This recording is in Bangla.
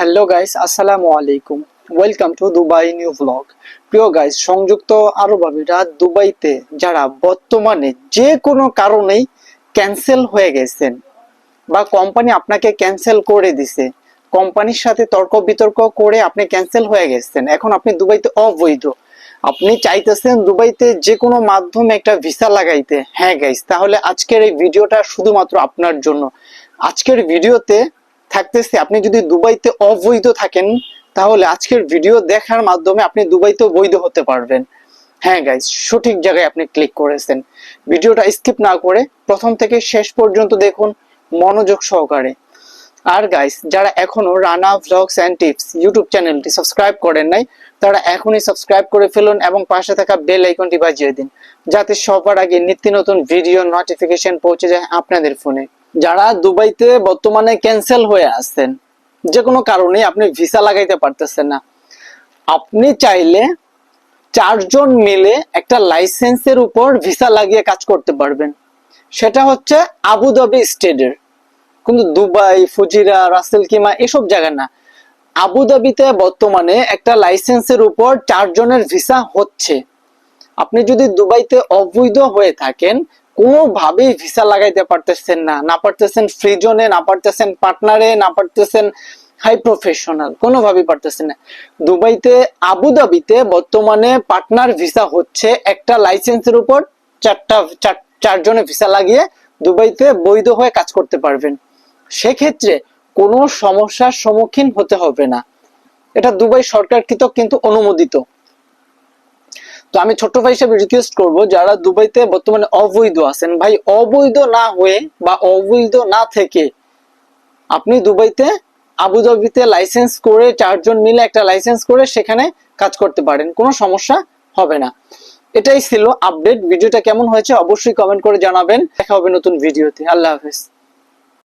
হ্যালো গাইস আসসালামু আলাইকুম welcome to Dubai new blog প্রিয় গাইস সংযুক্ত আরব আমিরাত দুবাইতে যারা বর্তমানে যে কোনো কারণেই ক্যান্সেল হয়ে গেছেন বা কোম্পানি আপনাকে ক্যান্সেল করে দিছে কোম্পানির সাথে তর্ক বিতর্ক করে আপনি ক্যান্সেল হয়ে গেছেন। এখন আপনি দুবাইতে অবৈধ। আপনি চাইতেছেন দুবাইতে যে কোনো মাধ্যমে একটা ভিসা লাগাইতে। হ্যাঁ গাইস তাহলে আজকের এই ভিডিওটা শুধুমাত্র আপনার জন্য। আজকের ভিডিওতে থাকতেছে, আপনি যদি দুবাইতে অবৈধ থাকেন, তাহলে আজকের ভিডিও দেখার মাধ্যমে আপনি দুবাইতে বৈধ হতে পারবেন। হ্যাঁ গাইস সঠিক জায়গায় আপনি ক্লিক করেছেন। ভিডিওটা স্কিপ না করে প্রথম থেকে শেষ পর্যন্ত দেখুন মনোযোগ সহকারে। আর গাইস যারা এখনও Rana vlogs and tips YouTube চ্যানেলটি সাবস্ক্রাইব করেন নাই, তারা এখনই সাবস্ক্রাইব করে ফেলুন এবং পাশে থাকা বেল আইকনটি বাজিয়ে দিন, যাতে সবার আগে নিত্য নতুন ভিডিও নোটিফিকেশন পৌঁছে যায় আপনাদের ফোনে যারা দুবাইতে বর্তমানে ক্যান্সেল হয়ে আসছেন যে কোনো কারণে আপনি ভিসা লাগাইতে পারতেছেন না। আপনি চাইলে চারজন মিলে একটা লাইসেন্সের উপর ভিসা লাগিয়ে কাজ করতে পারবেন। সেটা হচ্ছে আবুধাবি স্টেটের কিন্তু দুবাই, ফুজিরা, রাসেল কিমা এসব জায়গা না। আবুধাবিতে বর্তমানে একটা লাইসেন্সের উপর চারজনের ভিসা হচ্ছে। আপনি যদি দুবাইতে অবৈধ হয়ে থাকেন কোনোভাবেই ভিসা লাগাইতে পারতেছেন না। না পারতেছেন ফ্রিজনে, না পারতেছেন পার্টনারে না পারতেছেন হাই প্রফেশনাল কোনোভাবেই পারতেছেন না। দুবাইতে, আবুধাবিতে বর্তমানে পার্টনার ভিসা হচ্ছে একটা লাইসেন্সের উপর চারটা, চার- চারজনে ভিসা লাগিয়ে দুবাইতে বৈধ হয়ে কাজ করতে পারবেন। সেক্ষেত্রে কোনো সমস্যার সম্মুখীন হতে হবে না। এটা দুবাই সরকারকৃত কিন্তু অনুমোদিত। তো আমি ছোট্ট ভাই হিসেবে রিকোয়েস্ট করব, যারা দুবাইতে বর্তমানে অবৈধ আছেন, ভাই অবৈধ না হয়ে বা অবৈধ না থেকে আপনি দুবাইতে আবুধাবিতে লাইসেন্স করে চারজন মিলে একটা লাইসেন্স করে সেখানে কাজ করতে পারেন, কোনো সমস্যা হবে না। এটাই ছিল আপডেট ভিডিওটা কেমন হয়েছে অবশ্যই কমেন্ট করে জানাবেন, দেখা হবে নতুন ভিডিওতে আল্লাহ হাফেজ।